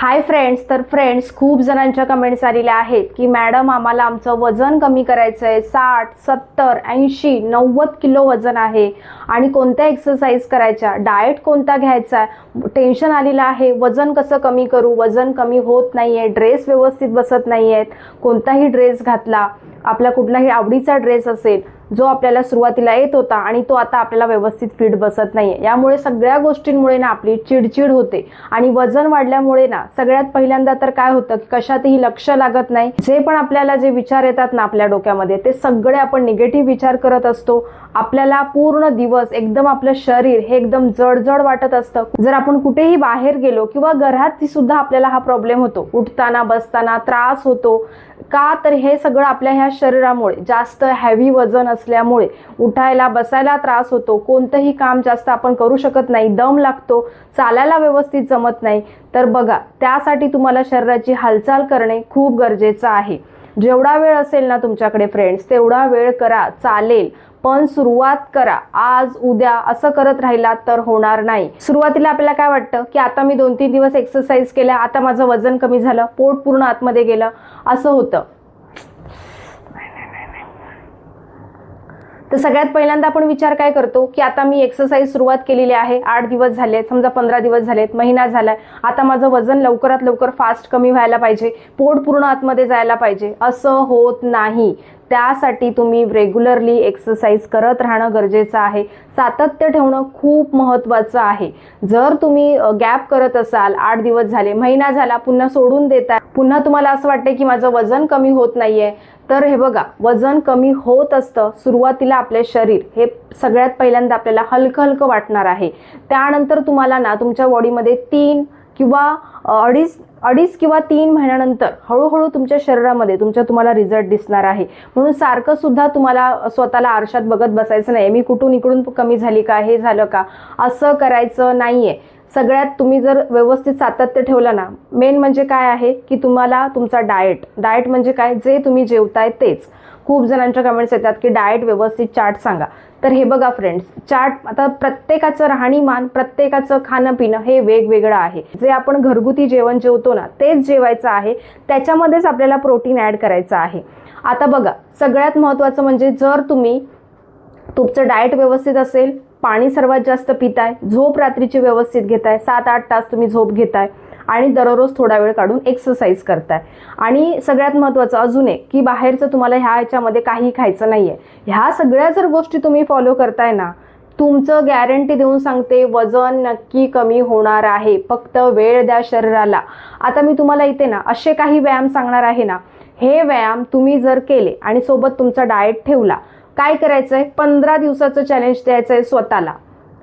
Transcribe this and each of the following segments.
Hi friends तर friends खूप जणांच्या कमेंट्स आलेल्या आहेत की मॅडम आम्हाला आमचं वजन कमी करायचं आहे साठ सत्तर ऐंशी नव्वद किलो वजन आहे. आणि कोणत्या एक्सरसाइज करायच्या? डाएट कोणता घ्यायचा? टेन्शन आलेलं आहे. वजन कसं कमी करू? वजन कमी होत नाही आहे ड्रेस व्यवस्थित बसत नाही आहेत कोणताही ड्रेस घातला. आपला कुठलाही आवडीचा ड्रेस असेल जो आपल्याला सुरुवातीला येत होता आणि तो आता आपल्याला व्यवस्थित फिट बसत नाहीये. यामुळे सगळ्या गोष्टींमुळे ना आपली चिडचिड होते. आणि वजन वाढल्यामुळे ना सगळ्यात पहिल्यांदा तर काय होतं की कशातही लक्ष लागत नाही. जे पण आपल्याला जे विचार येतात ना आपल्या डोक्यामध्ये ते सगळे आपण निगेटिव्ह विचार करत असतो. आपल्याला पूर्ण दिवस एकदम आपलं शरीर हे एकदम जडजड वाटत असतं. जर आपण कुठेही बाहेर गेलो किंवा घरात सुद्धा आपल्याला हा प्रॉब्लेम होतो. उठताना बसताना त्रास होतो. का? तर हे सगळं आपल्या ह्या शरीरामुळे जास्त हॅवी वजन असल्यामुळे उठायला बसायला त्रास होतो. कोणतंही काम जास्त आपण करू शकत नाही. दम लागतो चालायला व्यवस्थित जमत नाही. तर बघा त्यासाठी तुम्हाला शरीराची हालचाल करणे खूप गरजेचं आहे. जेवढा वेळ असेल ना तुमच्याकडे फ्रेंड्स तेवढा वेळ करा चालेल. पण सुरुवात करा. आज उद्या असं करत राहिला तर होणार नाही. सुरुवातीला आपल्याला काय वाटतं? की आता मी दोन तीन दिवस एक्सरसाइज केल्या आता माझं वजन कमी झालं पोट पूर्ण आतमध्ये गेलं असं होतं. तर सगळ्यात पहिल्यांदा आपण विचार काय करतो की आता मी एक्सरसाइज सुरुवात केलेली आहे. आठ दिवस झाले समजा पंधरा दिवस झालेत महिना झालाय. आता माझं वजन लवकरात लवकर फास्ट कमी व्हायला पाहिजे. पोट पूर्ण आतमध्ये जायला पाहिजे. असं होत नाही. त्यासाठी तुम्ही रेग्युलरली एक्सरसाइज करत राहणं गरजेचं आहे. सातत्य ठेवणं खूप महत्त्वाचं आहे. जर तुम्ही गॅप करत असाल आठ दिवस झाले महिना झाला पुन्हा सोडून देताय पुन्हा तुम्हाला असं वाटतं की माझं वजन कमी होत नाहीये तर हे बघा वजन कमी होत असतं सुरुवातीला आपले शरीर. हे सगळ्यात पहिल्यांदा आपल्याला हलकं हलकं वाटणार आहे. त्यानंतर तुम्हाला ना तुमच्या बॉडीमध्ये तीन किंवा अडीच अडीच किंवा तीन महिन्यानंतर हळूहळू तुमच्या शरीरामध्ये तुमच्या तुम्हाला रिझल्ट दिसणार आहे. म्हणून सारखं सुद्धा तुम्हाला स्वतःला आरशात बघत बसायचं नाही मी कुठून इकडून कमी झाली का हे झालं का असं करायचं नाही आहे सगळ्यात तुम्ही जर व्यवस्थित सातत्य ठेवलं ना मेन म्हणजे काय आहे की तुम्हाला तुमचा डाएट डाएट म्हणजे काय? जे तुम्ही जेवताय तेच. खूप जणांच्या कमेंट्स येतात की डाएट व्यवस्थित चार्ट सांगा. तर हे बघा फ्रेंड्स चार्ट आता प्रत्येकाचं राहणीमान प्रत्येकाचं खाणं पिणं हे वेगवेगळं आहे. जे आपण घरगुती जेवण जेवतो ना तेच जेवायचं आहे. त्याच्यामध्येच आपल्याला प्रोटीन ॲड करायचं आहे. आता बघा सगळ्यात महत्त्वाचं म्हणजे जर तुम्ही तुमचं डाएट व्यवस्थित असेल पाणी सर्वात जास्त पिताय झोप रात्रीची व्यवस्थित घेताय सात आठ तास तुम्ही झोप घेताय आणि दररोज थोडा वेळ काढून एक्सरसाइज करताय. आणि सगळ्यात महत्त्वाचं अजून एक की बाहेरचं तुम्हाला ह्या ह्याच्यामध्ये काही खायचं नाही आहे ह्या सगळ्या जर गोष्टी तुम्ही फॉलो करताय ना तुमचं गॅरंटी देऊन सांगते वजन नक्की कमी होणार आहे. फक्त वेळ द्या शरीराला. आता मी तुम्हाला इथे ना असे काही व्यायाम सांगणार आहे ना. हे व्यायाम तुम्ही जर केले आणि सोबत तुमचा डाएट ठेवला काय करायचं आहे पंधरा दिवसाचं चॅलेंज द्यायचं आहे स्वतःला.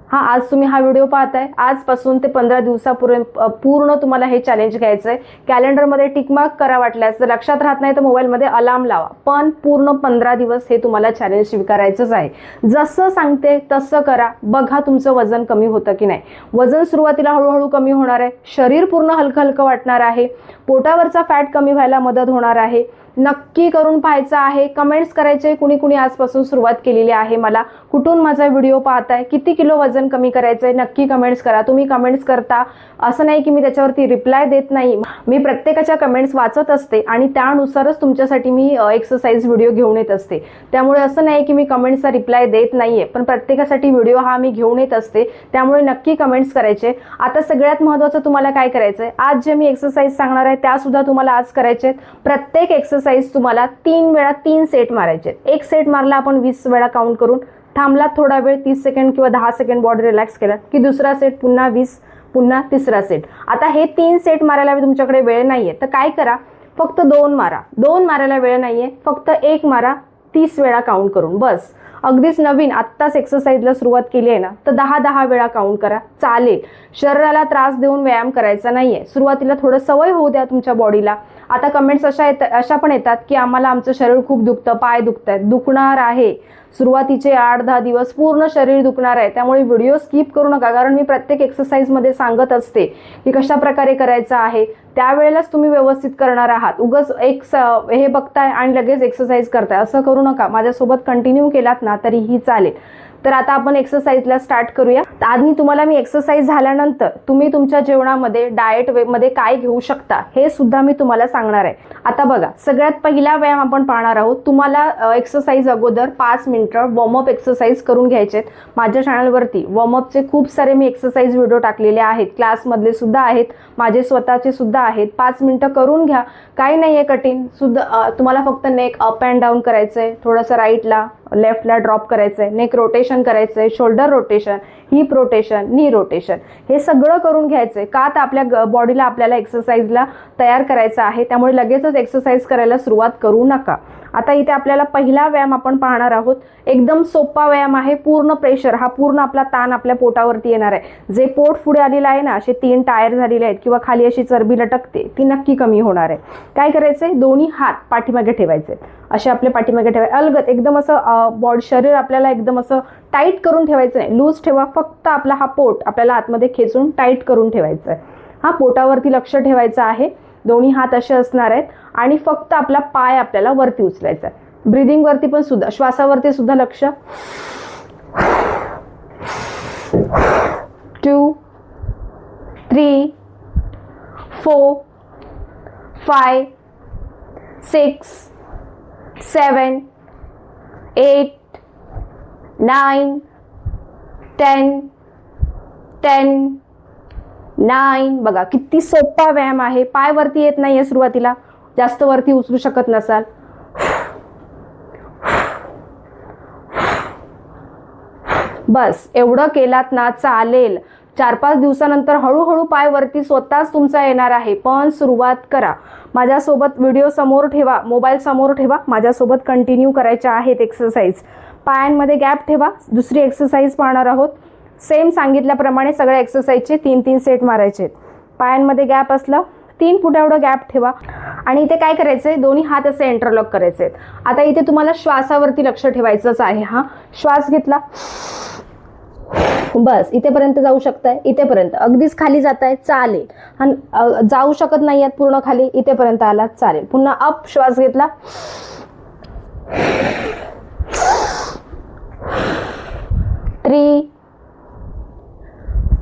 हां आज तुम्ही हा व्हिडिओ पाहताय. आजपासून ते पंधरा दिवसापूर्वी पूर्ण तुम्हाला हे चॅलेंज घ्यायचं आहे कॅलेंडरमध्ये टिकमार्क करा वाटल्यास जर लक्षात राहत नाही तर मोबाईलमध्ये अलार्म लावा. पण पूर्ण पंधरा दिवस हे तुम्हाला चॅलेंज स्वीकारायचंच आहे. जसं सांगते तसं करा. बघा तुमचं वजन कमी होतं की नाही. वजन सुरुवातीला हळूहळू कमी होणार आहे. शरीर पूर्ण हलकं हलकं वाटणार आहे. पोटावरचा फॅट कमी व्हायला मदत होणार आहे. नक्की करून पाहायचं आहे. कमेंट्स करायचे कुणी कुणी आजपासून सुरुवात केलेली आहे. मला कुठून माझा व्हिडिओ पाहताय किती किलो वजन कमी करायचं आहे नक्की कमेंट्स करा. तुम्ही कमेंट्स करता असं नाही की मी त्याच्यावरती रिप्लाय देत नाही. मी प्रत्येकाच्या कमेंट्स वाचत असते आणि त्यानुसारच तुमच्यासाठी मी एक्सरसाइज व्हिडिओ घेऊन येत असते. त्यामुळे असं नाही की मी कमेंट्सचा रिप्लाय देत नाही आहे पण प्रत्येकासाठी व्हिडिओ हा मी घेऊन येत असते. त्यामुळे नक्की कमेंट्स करायचे. आता सगळ्यात महत्त्वाचं तुम्हाला काय करायचं आहे आज जे मी एक्सरसाइज सांगणार आहे त्यासुद्धा तुम्हाला आज करायचे आहेत प्रत्येक एक्सरसाइज तुम्हाला तीन वेळा तीन सेट मारायचे एक सेट मारला आपण वीस वेळा काउंट करून थांबला थोडा वेळ तीस सेकंड किंवा दहा सेकंड बॉडी रिलॅक्स केला की दुसरा सेट पुन्हा वीस पुन्हा तिसरा सेट आता हे तीन सेट मारायला तुमच्याकडे वेळ नाही आहे तर काय करा फक्त दोन मारा. दोन मारायला वेळ नाही आहे फक्त एक मारा तीस वेळा काउंट करून. बस. अगदीच नवीन आत्ताच एक्सरसाइजला सुरुवात केली आहे ना तर दहा दहा वेळा काउंट करा. चालेल. शरीराला त्रास देऊन व्यायाम करायचा नाही आहे सुरुवातीला थोडं सवय होऊ द्या तुमच्या बॉडीला आता कमेंट्स अशा येतात अशा पण येतात की आम्हाला आमचं शरीर खूप दुखतं पाय दुखत आहेत दुखणार आहे. सुरुवातीचे आठ दहा दिवस पूर्ण शरीर दुखणार आहे. त्यामुळे व्हिडिओ स्किप करू नका कारण मी प्रत्येक एक्सरसाइजमध्ये सांगत असते की कशा प्रकारे करायचं आहे. त्यावेळेलाच तुम्ही व्यवस्थित करणार आहात. उगच एक स हे बघताय आणि लगेच एक्सरसाइज करताय. असं करू नका. माझ्यासोबत कंटिन्यू केलात ना तरीही चालेल. तर आता आपण एक्सरसाइजला स्टार्ट करूया. तर आधी तुम्हाला मी एक्सरसाइज झाल्यानंतर तुम्ही तुमच्या जेवणामध्ये डाएटमध्ये काय घेऊ शकता हे सुद्धा मी तुम्हाला सांगणार आहे. आता बघा सगळ्यात पहिला व्यायाम आपण पाहणार आहोत. तुम्हाला एक्सरसाइज अगोदर पाच मिनिटं वॉर्मअप एक्सरसाइज करून घ्यायचे आहेत. माझ्या चॅनलवरती वॉर्मअपचे खूप सारे मी एक्सरसाइज व्हिडिओ टाकलेले आहेत. क्लासमधले सुद्धा आहेत. माझे स्वतःचे सुद्धा आहेत. पाच मिनिटं करून घ्या. काही नाही आहे कठीण. सुद्धा तुम्हाला फक्त नेक अप अँड डाऊन करायचं आहे थोडंसं राईटला लेफ्टला ड्रॉप करायचं आहे नेक रोटेशन करायचं आहे shoulder rotation hip rotation knee rotation हे सगळं करून घ्यायचं आहे का तर आपल्या बॉडीला आपल्याला एक्सरसाइजला तयार करायचं आहे त्यामुळे लगेचच एक्सरसाइज करायला सुरुवात करू नका. आता इथे आपल्याला पहिला व्यायाम आपण पाहणार आहोत. एकदम सोपा व्यायाम आहे पूर्ण प्रेशर हा पूर्ण आपला ताण आपल्या पोटावरती येणार आहे. जे पोट पुढे आलेलं आहे ना असे तीन टायर झालेले आहेत किंवा खाली अशी चरबी लटकते ती नक्की कमी होणार आहे. काय करायचंय? दोन्ही हात पाठीमागे ठेवायचे. असे आपले पाठीमागे ठेवायचे अलगत एकदम असं बॉड शरीर आपल्याला एकदम असं टाईट करून ठेवायचं नाही. लूज ठेवा फक्त फक्त आपला हा पोट आपल्याला आतमध्ये खेचून टाईट करून ठेवायचा आहे. हा पोटावरती लक्ष ठेवायचं आहे. दोन्ही हात असे असणार आहेत आणि फक्त आपला पाय आपल्याला वरती उचलायचा आहे. ब्रिदिंगवरती पण सुद्धा श्वासावरती सुद्धा लक्ष. Two three four five six seven eight nine ten ten nine. बघा किती सोपा व्यायाम आहे. पाय वरती येत नाहीये सुरुवातीला. जास्त वरती उचलू शकत नसाल. बस एवढं केलात ना चालेल. चार पाच दिवसानंतर हळूहळू पाय वरती स्वतःच तुमचा येणार आहे. पण सुरुवात करा. माझ्यासोबत व्हिडिओ समोर ठेवा मोबाईल समोर ठेवा. माझ्यासोबत कंटिन्यू करायच्या आहेत एक्सरसाइज. पायांमध्ये गॅप ठेवा. दुसरी एक्सरसाइज पाहणार आहोत. सेम सांगितल्याप्रमाणे सगळ्या एक्सरसाइजचे तीन तीन सेट मारायचे आहेत. पायांमध्ये गॅप असलं तीन फुटावडं एवढं गॅप ठेवा. आणि इथे काय करायचं आहे दोन्ही हात असे इंटरलॉक करायचे आहेत. आता इथे तुम्हाला श्वासावरती लक्ष ठेवायचंच आहे हा. श्वास घेतला. बस इथेपर्यंत जाऊ शकताय. इथेपर्यंत. अगदीच खाली जात आहे चालेल आणि जाऊ शकत नाही आहेत पूर्ण खाली. इथेपर्यंत आलात चालेल. पुन्हा अप श्वास घेतला. थ्री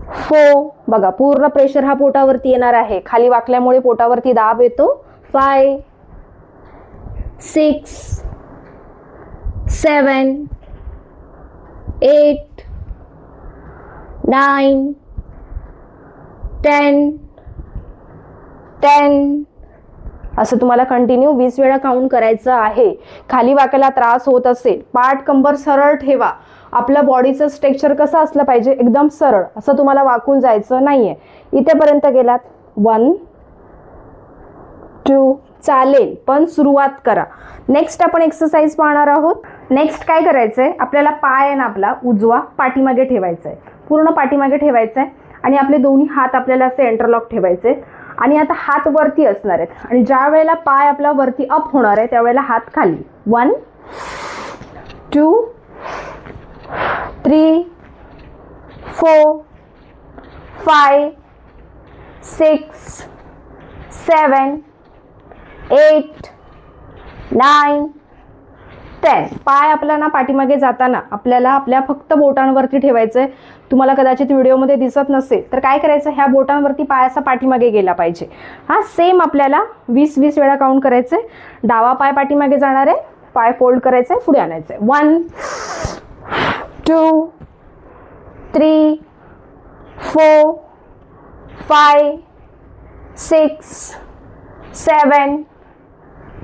फोर बघा पूर्ण प्रेशर हा पोटावरती येणार आहे. खाली वाकल्यामुळे पोटावरती दाब येतो. Five six seven eight nine ten ten असं तुम्हाला कंटिन्यू वीस वेळा काउंट करायचं आहे. खाली वाकायला त्रास होत असेल पाठ कंबर सरळ ठेवा. आपलं बॉडीचं स्ट्रेक्चर कसं असलं पाहिजे? एकदम सरळ. असं तुम्हाला वाकून जायचं नाहीये. इथेपर्यंत गेलात. वन टू चालेल. पण सुरुवात करा. नेक्स्ट आपण एक्सरसाइज पाहणार आहोत. नेक्स्ट काय करायचंय? आपल्याला पाय आहे ना आपला उजवा पाठीमागे ठेवायचा आहे पूर्ण पाठीमागे ठेवायचा आहे आणि आपले दोन्ही हात आपल्याला असे एंटरलॉक ठेवायचे आहेत आणि आता हात वरती असणार आहेत. आणि ज्या वेळेला पाय आपला वरती अप होणार आहे त्यावेळेला हात खाली. One two three four five six seven eight nine ten पाय आपला ना पाठीमागे जाताना आपल्याला आपल्या फक्त बोटांवरती ठेवायचं आहे तुम्हाला कदाचित व्हिडिओमध्ये दिसत नसेल तर काय करायचं? ह्या बोटांवरती पायाचा पाठीमागे गेला पाहिजे. हा सेम आपल्याला वीस वीस वेळा काउंट करायचं आहे डावा पाय पाठीमागे जाणार आहे पाय फोल्ड करायचं आहे पुढे आणायचं आहे one two three four five six seven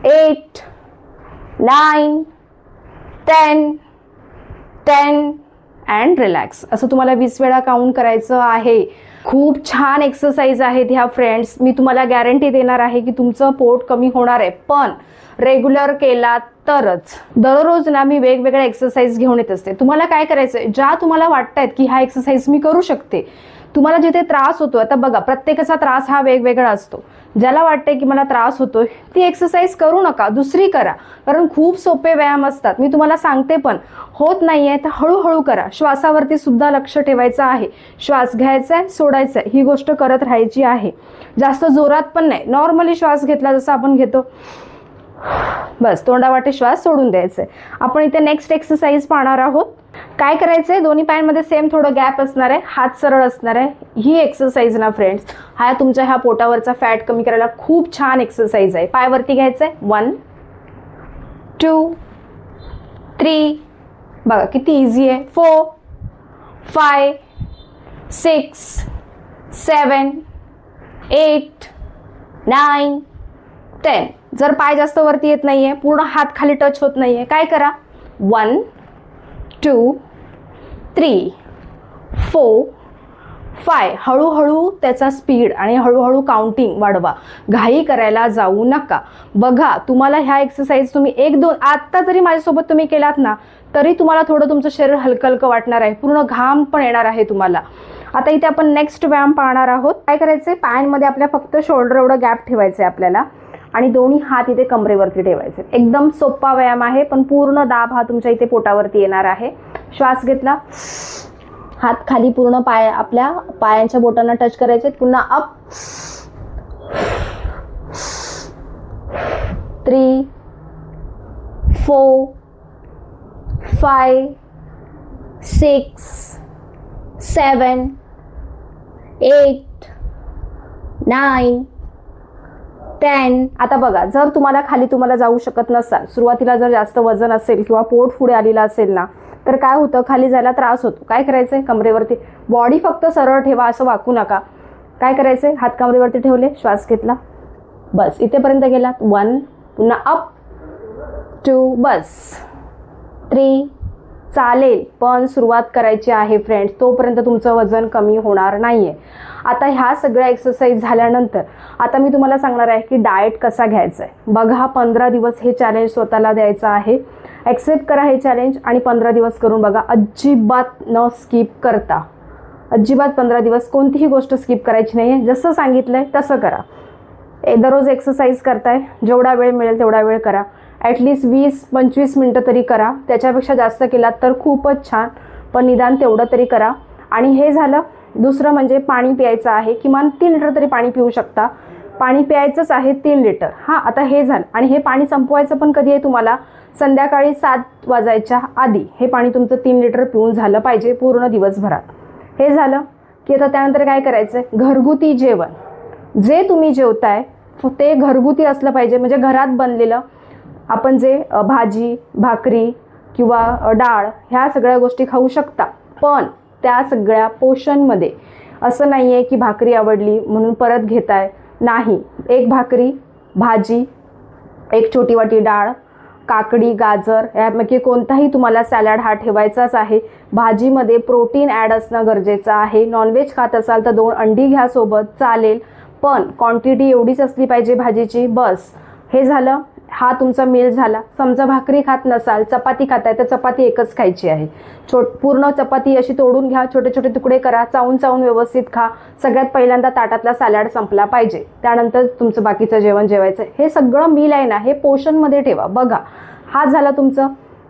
eight nine ten ten and relax. असं तुम्हाला वीस वेळा काउंट करायचं आहे. खूप छान एक्सरसाइज आहेत ह्या फ्रेंड्स मी तुम्हाला गॅरंटी देणार आहे की तुमचं पोट कमी होणार आहे. पण रेग्युलर केला तरच. दररोज ना मी वेगवेगळ्या एक्सरसाइज घेऊन येत असते. तुम्हाला काय करायचं आहे ज्या तुम्हाला वाटतायत की ह्या एक्सरसाइज मी करू शकते तुम्हाला जिथे त्रास होतो आता बघा प्रत्येकाचा त्रास हा वेगवेगळा असतो. ज्याला वाटते की मला त्रास होतोय ती एक्सरसाइज करू नका दुसरी करा. कारण खूप सोपे व्यायाम असतात. मी तुम्हाला सांगते पण होत नाहीये तर हळूहळू करा. श्वासावरती सुद्धा लक्ष ठेवायचं आहे. श्वास घ्यायचा आहे सोडायचा आहे. ही गोष्ट करत राहायची आहे. जास्त जोरात पण नाही. नॉर्मली श्वास घेतला जसा आपण घेतो. बस तोंडावाटे श्वास सोडून द्यायचे आपण इथे नेक्स्ट एक्सरसाइज पाहणार आहोत. काय करायचं आहे दोन्ही पायांमध्ये सेम थोडं गॅप असणार आहे. हात सरळ असणार आहे. ही एक्सरसाइज ना फ्रेंड्स हा तुमच्या ह्या पोटावरचा फॅट कमी करायला खूप छान एक्सरसाइज आहे. पायवरती आहे वन टू थ्री बघा किती इझी आहे. Four five six seven eight nine ten जर पाय जास्त वरती येत नाही आहे पूर्ण हात खाली टच होत नाही आहे काय करा? One two three four five हळूहळू त्याचा स्पीड आणि हळूहळू काउंटिंग वाढवा. घाई करायला जाऊ नका. बघा तुम्हाला ह्या एक्सरसाइज तुम्ही एक दोन आत्ता जरी माझ्यासोबत तुम्ही केलात ना तरी तुम्हाला थोडं तुमचं शरीर हलकं हलकं वाटणार आहे. पूर्ण घाम पण येणार आहे तुम्हाला. आता इथे आपण नेक्स्ट व्यायाम पाहणार आहोत. काय करायचं आहे पॅनमध्ये आपल्या फक्त शोल्डर एवढं गॅप ठेवायचं आहे आपल्याला. आणि दोन्ही हात इथे कमरेवरती ठेवायचे. एकदम सोपा व्यायाम आहे पण पूर्ण दाब हा तुमच्या इथे पोटावरती येणार आहे. श्वास घेतला. हात खाली पूर्ण पाय आपल्या पायांच्या बोटांना टच करायचे पुन्हा up three four five six seven eight nine ten आता बघा जर तुम्हाला खाली तुम्हाला जाऊ शकत नसाल सुरुवातीला जर जास्त वजन असेल किंवा पोट पुढे आलेलं असेल ना तर काय होतं? खाली जायला त्रास होतो. काय करायचं आहे कमरेवरती. बॉडी फक्त सरळ ठेवा असं वाकू नका. काय करायचंय? हात कमरेवरती ठेवले श्वास घेतला. बस. इथेपर्यंत गेलात. वन पुन्हा अप टू बस. थ्री चालेल पण सुरुवात करायची आहे फ्रेंड्स तोपर्यंत तुमचं वजन कमी होणार नाही आहे आता ह्या सगळ्या एक्सरसाइज झाल्यानंतर आता मी तुम्हाला सांगणार आहे की डाएट कसा घ्यायचा आहे बघा पंधरा दिवस हे चॅलेंज स्वतःला द्यायचं आहे. ॲक्सेप्ट करा हे चॅलेंज आणि पंधरा दिवस करून बघा अजिबात न स्किप करता. अजिबात पंधरा दिवस कोणतीही गोष्ट स्किप करायची नाही आहे जसं सांगितलं आहे तसं करा. दररोज एक्सरसाइज करताय जेवढा वेळ मिळेल तेवढा वेळ करा. ॲटलिस्ट वीस पंचवीस मिनटं तरी करा. त्याच्यापेक्षा जास्त केलात तर खूपच छान. पण निदान तेवढं तरी करा. आणि हे झालं दुसरं म्हणजे पाणी प्यायचं आहे. किमान तीन लिटर तरी पाणी पिऊ शकता. पाणी प्यायचंच आहे तीन लिटर. हां आता हे झालं. आणि हे पाणी संपवायचं पण कधी आहे तुम्हाला? संध्याकाळी सात वाजायच्या आधी. हे पाणी तुमचं तीन लिटर पिऊन झालं पाहिजे पूर्ण दिवसभरात. हे झालं की आता त्यानंतर काय करायचं आहे घरगुती जेवण. जे तुम्ही जेवताय ते घरगुती असलं पाहिजे. म्हणजे घरात बनलेलं आपण जे भाजी भाकरी किंवा डाळ ह्या सगळ्या गोष्टी खाऊ शकता. पण त्या सगळ्या पोषणमध्ये असं नाही आहे की भाकरी आवडली म्हणून परत घेताय. नाही. एक भाकरी भाजी एक छोटी वाटी डाळ काकडी गाजर यापैकी कोणताही तुम्हाला सॅलड हा ठेवायचाच आहे. भाजीमध्ये प्रोटीन ॲड असणं गरजेचं आहे. नॉनव्हेज खात असाल तर दोन अंडी घ्या सोबत. चालेल. पण क्वांटिटी एवढीच असली पाहिजे भाजीची. बस. हे झालं. हा तुमचा मेल झाला. समजा भाकरी खात नसाल चपाती खाताय तर चपाती एकच खायची आहे. छोट पूर्ण चपाती अशी तोडून घ्या छोटे छोटे तुकडे करा चावून चावून व्यवस्थित खा. सगळ्यात पहिल्यांदा ताटातला सॅलड संपला पाहिजे. त्यानंतर तुमचं बाकीचं जेवण जेवायचं. हे सगळं मील आहे ना हे पोषणमध्ये ठेवा. बघा हा झाला तुमचं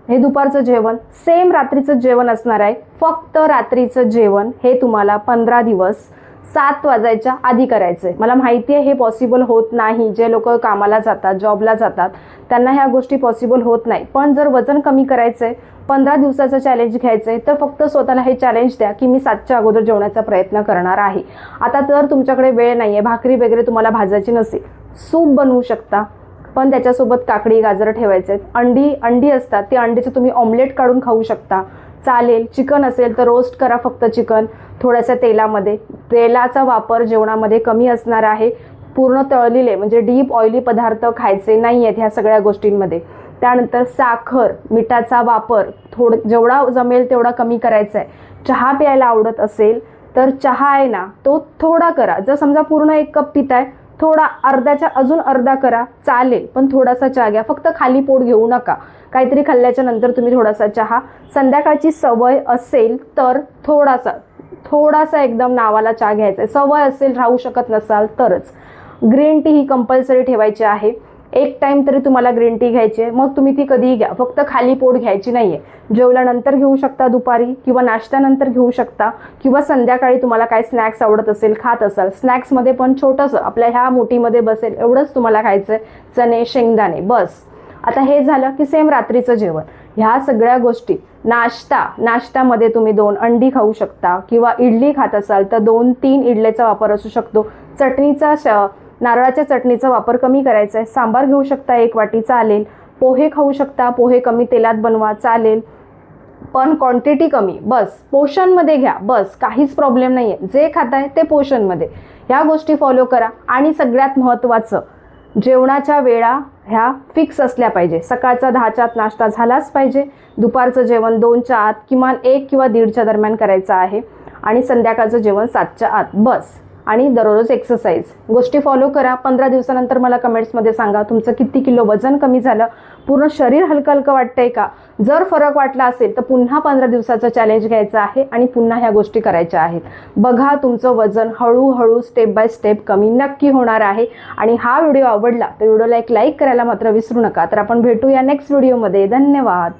हे दुपारचं जेवण. सेम रात्रीचं जेवण असणार आहे. फक्त रात्रीचं जेवण हे तुम्हाला पंधरा दिवस सात वाजायच्या आधी करायचं आहे मला माहिती आहे हे पॉसिबल होत नाही. जे लोक कामाला जातात जॉबला जातात त्यांना ह्या गोष्टी पॉसिबल होत नाही. पण जर वजन कमी करायचं आहे पंधरा दिवसाचं चॅलेंज घ्यायचं आहे तर फक्त स्वतःला हे चॅलेंज द्या की मी सातच्या अगोदर जेवण्याचा प्रयत्न करणार आहे. आता तर तुमच्याकडे वेळ नाही आहे भाकरी वगैरे तुम्हाला भाजायची नसेल. सूप बनवू शकता. पण त्याच्यासोबत काकडी गाजर ठेवायचे आहेत अंडी अंडी असतात. ती अंडीचं तुम्ही ऑमलेट काढून खाऊ शकता. चालेल चिकन असेल तर रोस्ट करा फक्त चिकन. थोड्याशा तेलामध्ये. तेलाचा वापर जेवणामध्ये कमी असणार आहे. पूर्ण तळलेले म्हणजे डीप ऑइली पदार्थ खायचे नाही आहेत ह्या सगळ्या गोष्टींमध्ये. त्यानंतर साखर मिठाचा वापर. थोडं जेवढा जमेल तेवढा कमी करायचा आहे चहा प्यायला आवडत असेल तर चहा आहे ना तो थोडा करा. जर समजा पूर्ण एक कप पिताय थोडा अर्ध्याच्या अजून अर्धा करा चालेल. पण थोडासा चहा घ्या. फक्त खाली पोट घेऊ नका. काहीतरी खाल्ल्याच्या नंतर तुम्ही थोडासा चहा. संध्याकाळची सवय असेल तर थोडासा थोडासा एकदम नावाला चहा घ्यायचा आहे. सवय असेल राहू शकत नसाल तरच. ग्रीन टी ही कंपल्सरी ठेवायची आहे. एक टाइम तरी तुम्हाला ग्रीन टी घ्यायची आहे. मग तुम्ही ती कधीही घ्या. फक्त खाली पोट घ्यायची नाही आहे जेवल्यानंतर घेऊ शकता दुपारी किंवा नाश्त्यानंतर घेऊ शकता किंवा संध्याकाळी तुम्हाला काय स्नॅक्स आवडत असेल खात असाल. स्नॅक्समध्ये पण छोटंसं आपल्या ह्या मोठीमध्ये बसेल एवढंच तुम्हाला खायचं आहे चणे शेंगदाणे बस. आता हे झालं की सेम रात्रीचं जेवण. ह्या सगळ्या गोष्टी नाश्ता नाश्त्यामध्ये तुम्ही दोन अंडी खाऊ शकता किंवा इडली खात असाल तर दोन तीन इडलीचा वापर असू शकतो. चटणीचा श नारळाच्या चटणीचा वापर कमी करायचा आहे. सांबार घेऊ शकता एक वाटी चालेल. पोहे खाऊ शकता पोहे कमी तेलात बनवा चालेल. पण क्वांटिटी कमी बस. पोषणमध्ये घ्या बस. काहीच प्रॉब्लेम नाही आहे जे खाताय ते पोषणमध्ये. ह्या गोष्टी फॉलो करा. आणि सगळ्यात महत्त्वाचं जेवणाच्या वेळा ह्या फिक्स असल्या पाहिजे. सकाळचा दहाच्या आत नाश्ता झालाच पाहिजे. दुपारचं जेवण दोनच्या आत किमान एक किंवा दीडच्या दरम्यान करायचं आहे. आणि संध्याकाळचं जेवण सातच्या आत. बस. आणि दररोज एक्सरसाइज गोष्टी फॉलो करा. पंधरा दिवसानंतर मला कमेंट्समध्ये सांगा तुमचं किती किलो वजन कमी झालं. पूर्ण शरीर हलकं हलकं वाटतंय का? जर फरक वाटला असेल तर पुन्हा पंधरा दिवसाचं चॅलेंज घ्यायचं आहे आणि पुन्हा ह्या गोष्टी करायच्या आहेत. बघा तुमचं वजन हळूहळू स्टेप बाय स्टेप कमी नक्की होणार आहे. आणि हा व्हिडिओ आवडला तर व्हिडिओला एक लाईक करायला मात्र विसरू नका. तर आपण भेटूया नेक्स्ट व्हिडिओमध्ये धन्यवाद.